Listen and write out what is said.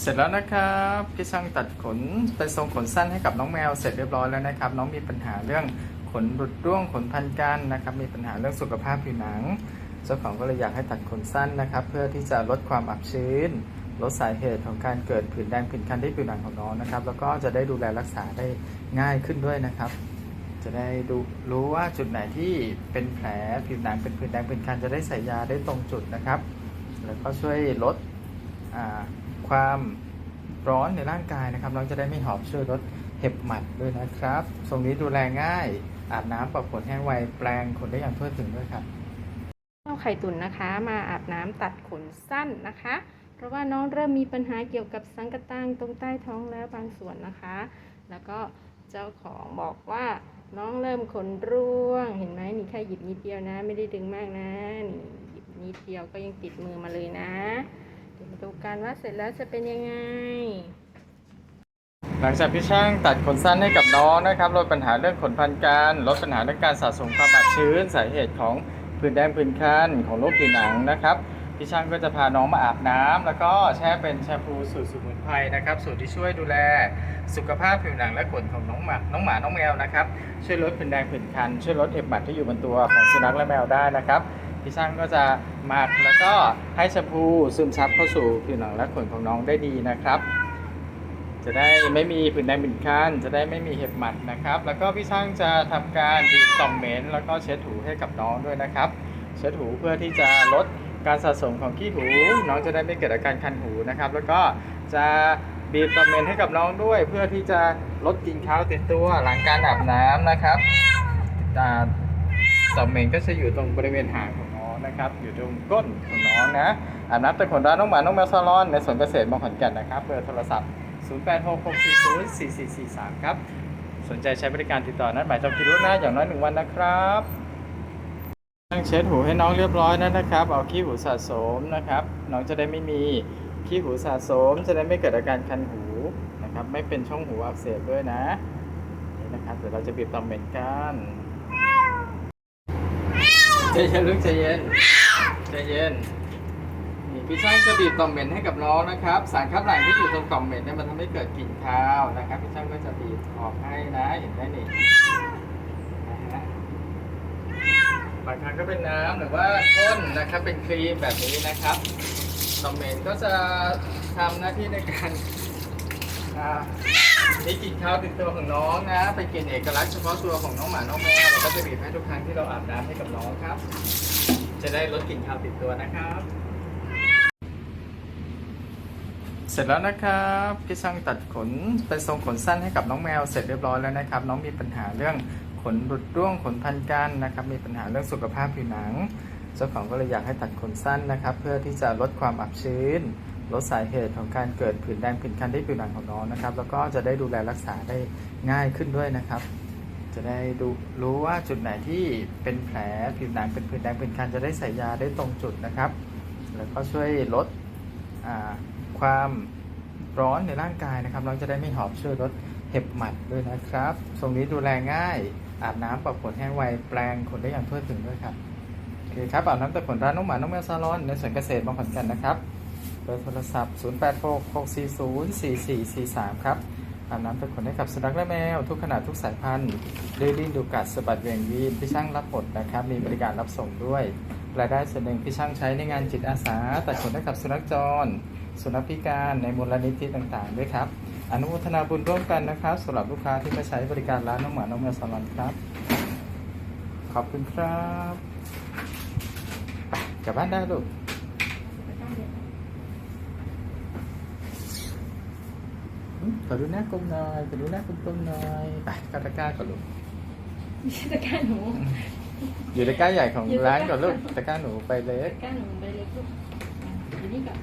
เสร็จแล้วนะครับพี่ช่างตัดขนเป็นทรงขนสั้นให้กับน้องแมวเสร็จเรียบร้อยแล้วนะครับ น้องมีปัญหาเรื่องขนหลุดร่วงขนพันกันนะครับ มีปัญหาเรื่องสุขภาพผิวหนัง เจ้าของก็เลยอยากให้ตัดขนสั้นนะครับ เพื่อที่จะลดความอับชื้น ลดสาเหตุของการเกิดผื่นแดงผื่นคันที่ผิวหนังของน้องนะครับ แล้วก็จะได้ดูแลรักษาได้ง่ายขึ้นด้วยนะครับ จะได้ดูรู้ว่าจุดไหนที่เป็นแผลผิวหนังเป็นผื่นแดงผื่นคันจะได้ใส่ยาได้ตรงจุดนะครับ แล้วก็ช่วยลดอ่า ความร้อนในร่างกายนะครับ น้องจะได้ไม่หอบช่วยลดเห็บหมัดด้วยนะครับทรงนี้ดูแลง่าย อาบน้ำปรับขนแห้งไวแปลงขนได้อย่างทั่วถึงด้วยครับเอาไข่ตุ๋นนะคะ มาอาบน้ำตัดขนสั้นนะคะ เพราะว่าน้องเริ่มมีปัญหาเกี่ยวกับสังกตังตรงใต้ท้องแล้วบางส่วนนะคะ แล้วก็เจ้าของบอกว่าน้องเริ่มขนร่วง เห็นไหมนี่แค่หยิบนิดเดียวนะ ไม่ได้ดึงมากนะนี่หยิบนิดเดียวก็ยังติดมือมาเลยนะ ดูกันว่าเสร็จแล้วจะเป็นยังไง หลังจากพี่ช่างตัดขนสั้นให้กับน้องนะครับลดปัญหาเรื่องขนพันกันลดปัญหาเรื่องการสะสมความอับชื้นสาเหตุของผื่นแดงผื่นคันของโรคผิวหนังนะครับพี่ช่างก็จะพาน้องมาอาบน้ำแล้วก็แช่เป็นแชมพูสูตรสมุนไพรนะครับสูตรที่ช่วยดูแลสุขภาพผิวหนังและขนของน้องหมาน้องหมาน้องแมวนะครับช่วยลดผื่นแดงผื่นคันช่วยลดเห็บหมัดที่อยู่บนตัวของสุนัขและแมวได้นะครับ พี่ช่างก็จะหมักแล้วก็ให้แชมพูซึมซับเข้าสู่ผิวหนังและขนของน้องได้ดีนะครับ จะได้ไม่มีผื่นแดงผื่นคันจะได้ไม่มีเห็บหมัดนะครับ แล้วก็พี่ช่างจะทำการบีบต่อมเหม็นแล้วก็เช็ดถูให้กับน้องด้วยนะครับ เช็ดถูเพื่อที่จะลดการสะสมของขี้หู น้องจะได้ไม่เกิดอาการคันหูนะครับ แล้วก็จะบีบต่อมเหม็นให้กับน้องด้วย เพื่อที่จะลดกลิ่นคาวติดตัวหลังการอาบน้ำนะครับต่อมเหม็นก็จะอยู่ตรงบริเวณหางของ น้องนะครับ อยู่ตรงก้นของน้องนะอาบน้ำแต่ขนร้านน้องหมา น้องแมวซาลอน ในสวนเกษตรมองขอนแก่นนะครับ เบอร์โทรศัพท์ 0866404443 ครับ สนใจใช้บริการติดต่อนัดหมายจองคิวล่วงหน้าอย่างน้อยหนึ่งวันนะครับตั้งเช็ดหูให้น้องเรียบร้อยแล้วนะครับ เอาขี้หูสะสมนะครับ น้องจะได้ไม่มีขี้หูสะสม จะได้ไม่เกิดอาการคันหูนะครับ ไม่เป็นช่องหูอักเสบด้วยนะนี่นะครับ เดี๋ยวเราจะบีบตอมเหม็นกัน ใจเย็นลูกใจเย็นใจเย็นนี่พี่ช่างจะบีบต่อมเหม็นให้กับน้องนะครับ สารคัดหลั่งที่อยู่ตรงต่อมเหม็นเนี่ยมันทำให้เกิดกลิ่นคาวนะครับ พี่ช่างก็จะบีบออกให้นะเห็นไหมนี่นะฮะบางครั้งก็เป็นน้ำหรือว่าข้นนะครับเป็นครีมแบบนี้นะครับต่อมเหม็นก็จะทำหน้าที่ในการอ่า มีกลิ่นคาวติดตัวของน้องนะ เป็นกลิ่นเอกลักษณ์เฉพาะตัวของน้องหมา น้องแมวเราก็จะบีบให้ทุกครั้งที่เราอาบน้ำให้กับน้องครับ จะได้ลดกลิ่นคาวติดตัวนะครับ เสร็จแล้วนะครับพี่ช่างตัดขนเป็นทรงขนสั้นให้กับน้องแมวเสร็จเรียบร้อยแล้วนะครับ น้องมีปัญหาเรื่องขนหลุดร่วงขนพันกันนะครับ มีปัญหาเรื่องสุขภาพผิวหนัง เจ้าของก็เลยอยากให้ตัดขนสั้นนะครับ เพื่อที่จะลดความอับชื้น ลดสาเหตุของการเกิดผื่นแดงผื่นคันที่ผิวหนังของน้องนะครับ แล้วก็จะได้ดูแลรักษาได้ง่ายขึ้นด้วยนะครับ จะได้ดูรู้ว่าจุดไหนที่เป็นแผลผิวหนังเป็นผื่นแดงผื่นคันจะได้ใส่ยาได้ตรงจุดนะครับ แล้วก็ช่วยลดความร้อนในร่างกายนะครับน้องจะได้ไม่หอบช่วยลดเห็บหมัดด้วยนะครับทรงนี้ดูแลง่าย อาบน้ำปรับขนแห้งไวแปลงขนได้อย่างทั่วถึงด้วยครับโอเคครับอาบน้ำแต่ขนร้านน้องหมา น้องแมวซาลอนในสวนเกษตรบางขอนแก่นนะครับ เบอร์โทรศัพท์ 0866404443 ครับอาบน้ำแต่ขนให้กับสุนัขและแมว ทุกขนาดทุกสายพันธุ์ดื้อดิ้นดูกัดสะบัดเวียงวีนพี่ช่างรับหมดนะครับ มีบริการรับส่งด้วยรายได้ส่วนหนึ่งพี่ช่างใช้ในงานจิตอาสาตัดขนให้กับสุนัขจร สุนัขพิการในมูลนิธิต่างๆ ด้วยครับ อนุโมทนาบุญร่วมกันนะครับสำหรับลูกค้าที่มาใช้บริการร้านน้องหมาน้องแมวสลอนครับ ขอบคุณครับ กลับบ้านได้ลูกอืม ขอดูหน้ากลมหน่อยขอดูหน้ากลมๆหน่อยไปกาตะกร้าก่อนลูกไม่ใช่ตะกร้าหนูอยู่ตะกร้าใหญ่ของร้านก่อนลูกตะกร้าหนูไปเล็กตะกร้าหนูใบเล็กลูกอะอยู่นี่ก่อน